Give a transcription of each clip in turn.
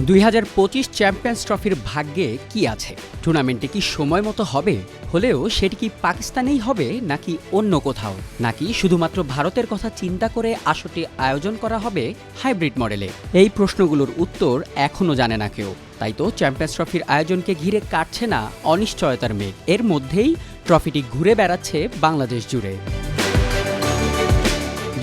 দুই হাজার পঁচিশ চ্যাম্পিয়ন্স ট্রফির ভাগ্যে কি আছে? টুর্নামেন্টে কি সময় মতো হবে? হলেও সেটি কি পাকিস্তানেই হবে, নাকি অন্য কোথাও? নাকি শুধুমাত্র ভারতের কথা চিন্তা করে আসরটি আয়োজন করা হবে হাইব্রিড মডেলে? এই প্রশ্নগুলোর উত্তর এখনও জানে না কেউ। তাই তো চ্যাম্পিয়ন্স ট্রফির আয়োজনকে ঘিরে কাটছে না অনিশ্চয়তার মেঘ। এর মধ্যেই ট্রফিটি ঘুরে বেড়াচ্ছে বাংলাদেশ জুড়ে।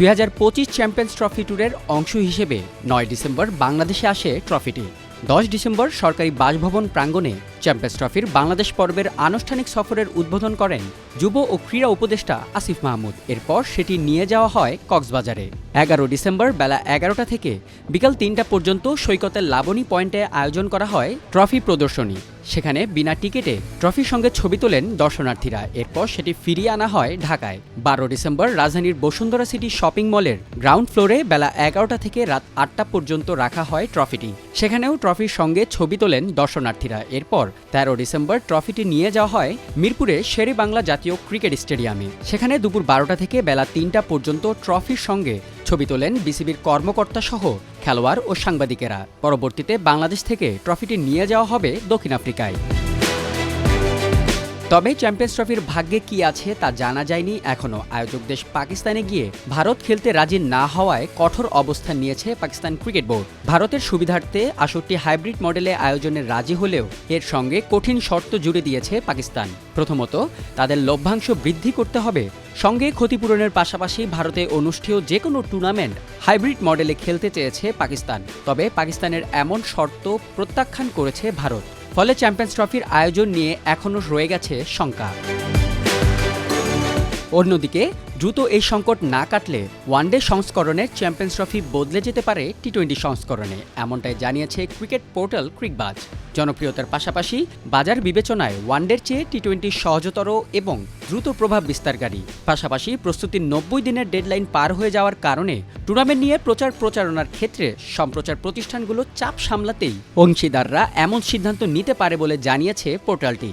দুই হাজার পঁচিশ চ্যাম্পিয়ন্স ট্রফি ট্যুরের অংশ হিসেবে নয় ডিসেম্বর বাংলাদেশে আসে ট্রফিটি দশ ডিসেম্বর সরকারি বাসভবন প্রাঙ্গণে চ্যাম্পিয়ন্স ট্রফির বাংলাদেশ পর্বের আনুষ্ঠানিক সফরের উদ্বোধন করেন যুব ও ক্রীড়া উপদেষ্টা আসিফ মাহমুদ। এরপর সেটি নিয়ে যাওয়া হয় কক্সবাজারে। এগারো ডিসেম্বর বেলা এগারোটা থেকে বিকাল তিনটা পর্যন্ত সৈকতের লাবণী পয়েন্টে আয়োজন করা হয় ট্রফি প্রদর্শনী। সেখানে বিনা টিকিটে ট্রফির সঙ্গে ছবি তোলেন দর্শনার্থীরা। এরপর সেটি ফিরিয়ে আনা হয় ঢাকায়। বারো ডিসেম্বর রাজধানীর বসুন্ধরা সিটি শপিং মলের গ্রাউন্ড ফ্লোরে বেলা এগারোটা থেকে রাত আটটা পর্যন্ত রাখা হয় ট্রফিটি। সেখানেও ট্রফির সঙ্গে ছবি তোলেন দর্শনার্থীরা। এরপর তেরো ডিসেম্বর ট্রফিটি নিয়ে যাওয়া হয় মিরপুরে শেরে বাংলা জাতীয় ক্রিকেট স্টেডিয়ামে। সেখানে দুপুর বারোটা থেকে বেলা তিনটা পর্যন্ত ট্রফির সঙ্গে ছবি তোলেন বিসিবির কর্মকর্তা সহ খেলোয়াড় ও সাংবাদিকেরা। পরবর্তীতে বাংলাদেশ থেকে ট্রফিটি নিয়ে যাওয়া হবে দক্ষিণ আফ্রিকায়। তবে চ্যাম্পিয়ন্স ট্রফির ভাগ্যে কি আছে তা জানা যায়নি এখনও আয়োজক দেশ পাকিস্তানে গিয়ে ভারত খেলতে রাজি না হওয়ায় কঠোর অবস্থান নিয়েছে পাকিস্তান ক্রিকেট বোর্ড। ভারতের সুবিধার্থে আসরটি হাইব্রিড মডেলে আয়োজনে রাজি হলেও এর সঙ্গে কঠিন শর্ত জুড়ে দিয়েছে পাকিস্তান। প্রথমত, তাদের লভ্যাংশ বৃদ্ধি করতে হবে সঙ্গে ক্ষতিপূরণের পাশাপাশি ভারতে অনুষ্ঠেয় যে কোনো টুর্নামেন্ট হাইব্রিড মডেলে খেলতে চেয়েছে পাকিস্তান। তবে পাকিস্তানের এমন শর্ত প্রত্যাখ্যান করেছে ভারত। ফলে চ্যাম্পিয়ন্স ট্রফির আয়োজন নিয়ে এখনও রয়ে গেছে শঙ্কা। অন্যদিকে, দ্রুত এই সংকট না কাটলে ওয়ানডে সংস্করণের চ্যাম্পিয়ন্স ট্রফি বদলে যেতে পারে টি টোয়েন্টি সংস্করণে, এমনটাই জানিয়েছে ক্রিকেট পোর্টাল ক্রিকবাজ। জনপ্রিয়তার পাশাপাশি বাজার বিবেচনায় ওয়ানডের চেয়ে টি টোয়েন্টি সহজতর এবং দ্রুত প্রভাব বিস্তারকারী। পাশাপাশি প্রস্তুতির নব্বই দিনের ডেডলাইন পার হয়ে যাওয়ার কারণে টুর্নামেন্ট নিয়ে প্রচার প্রচারণার ক্ষেত্রে সম্প্রচার প্রতিষ্ঠানগুলো চাপ সামলাতেই অংশীদাররা এমন সিদ্ধান্ত নিতে পারে বলে জানিয়েছে পোর্টালটি।